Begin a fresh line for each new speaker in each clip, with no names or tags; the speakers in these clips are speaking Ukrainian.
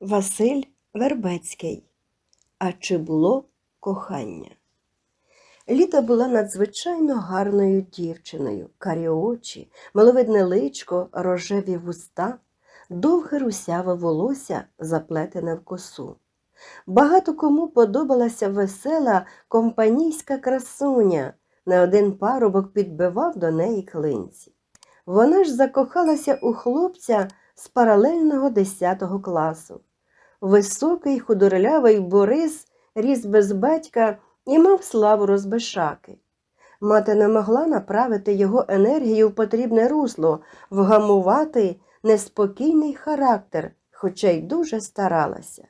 Василь Вербецький. А чи було кохання? Ліда була надзвичайно гарною дівчиною, карі очі, миловидне личко, рожеві вуста, довге русяве волосся, заплетене в косу. Багато кому подобалася весела компанійська красуня, не один парубок підбивав до неї клинці. Вона ж закохалася у хлопця з паралельного 10 класу. Високий худорлявий Борис ріс без батька і мав славу розбишаки. Мати не могла направити його енергію в потрібне русло, вгамувати неспокійний характер, хоча й дуже старалася.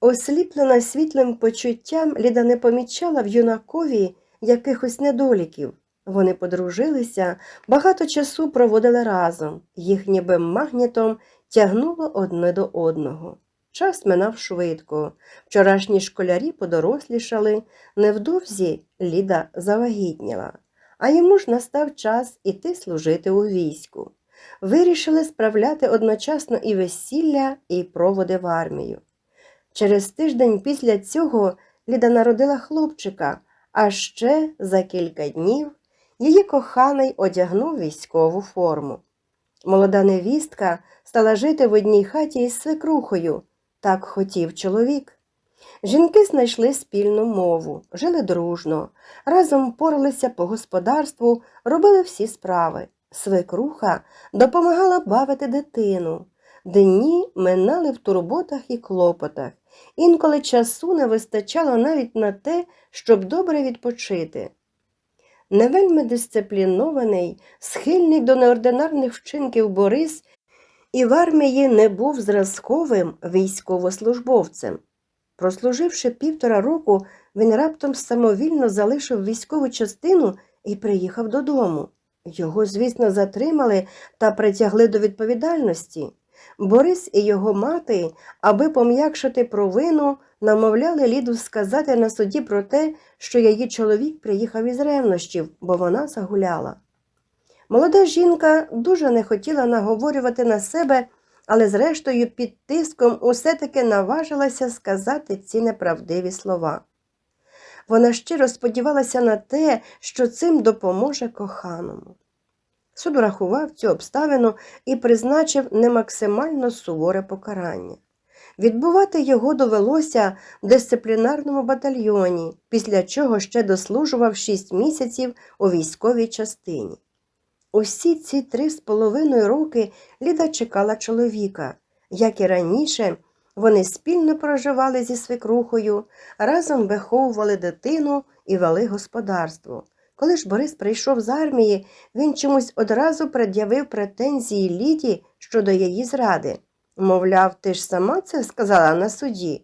Осліплена світлим почуттям, Ліда не помічала в юнакові якихось недоліків. Вони подружилися, багато часу проводили разом, їх ніби магнітом тягнуло одне до одного. Час минав швидко. Вчорашні школярі подорослішали, невдовзі Ліда завагітніла, а йому ж настав час іти служити у війську. Вирішили справляти одночасно і весілля, і проводи в армію. Через тиждень після цього Ліда народила хлопчика, а ще за кілька днів її коханий одягнув військову форму. Молода невістка стала жити в одній хаті із свекрухою, так хотів чоловік. Жінки знайшли спільну мову, жили дружно, разом поралися по господарству, робили всі справи. Свекруха допомагала бавити дитину. Дні минали в турботах і клопотах. Інколи часу не вистачало навіть на те, щоб добре відпочити. Не вельми дисциплінований, схильний до неординарних вчинків Борис і в армії не був зразковим військовослужбовцем. Прослуживши півтора року, він раптом самовільно залишив військову частину і приїхав додому. Його, звісно, затримали та притягли до відповідальності. Борис і його мати, аби пом'якшити провину, намовляли Ліду сказати на суді про те, що її чоловік приїхав із ревнощів, бо вона загуляла. Молода жінка дуже не хотіла наговорювати на себе, але зрештою під тиском усе таки наважилася сказати ці неправдиві слова. Вона щиро сподівалася на те, що цим допоможе коханому. Суд рахував цю обставину і призначив не максимально суворе покарання. Відбувати його довелося в дисциплінарному батальйоні, після чого ще дослужував шість місяців у військовій частині. Усі ці три з половиною роки Ліда чекала чоловіка. Як і раніше, вони спільно проживали зі свекрухою, разом виховували дитину і вели господарство. Коли ж Борис прийшов з армії, він чомусь одразу пред'явив претензії Ліді щодо її зради. Мовляв, ти ж сама це сказала на суді.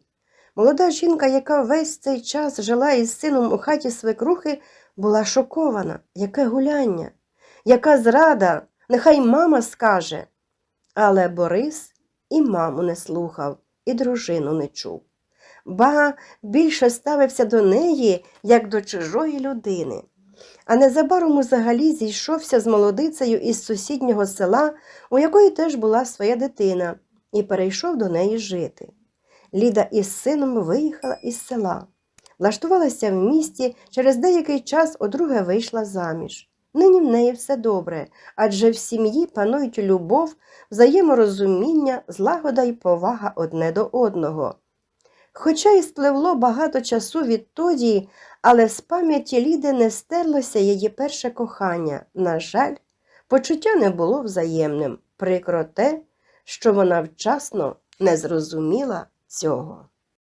Молода жінка, яка весь цей час жила із сином у хаті свекрухи, була шокована. Яке гуляння, яка зрада, нехай мама скаже. Але Борис і маму не слухав, і дружину не чув. Ба більше ставився до неї, як до чужої людини. А незабаром взагалі зійшовся з молодицею із сусіднього села, у якої теж була своя дитина, і перейшов до неї жити. Ліда із сином виїхала із села, влаштувалася в місті, через деякий час одруге вийшла заміж. Нині в неї все добре, адже в сім'ї панують любов, взаєморозуміння, злагода й повага одне до одного. Хоча й спливло багато часу відтоді, але з пам'яті Ліди не стерлося її перше кохання. На жаль, почуття не було взаємним, прикро те, що вона вчасно не зрозуміла цього.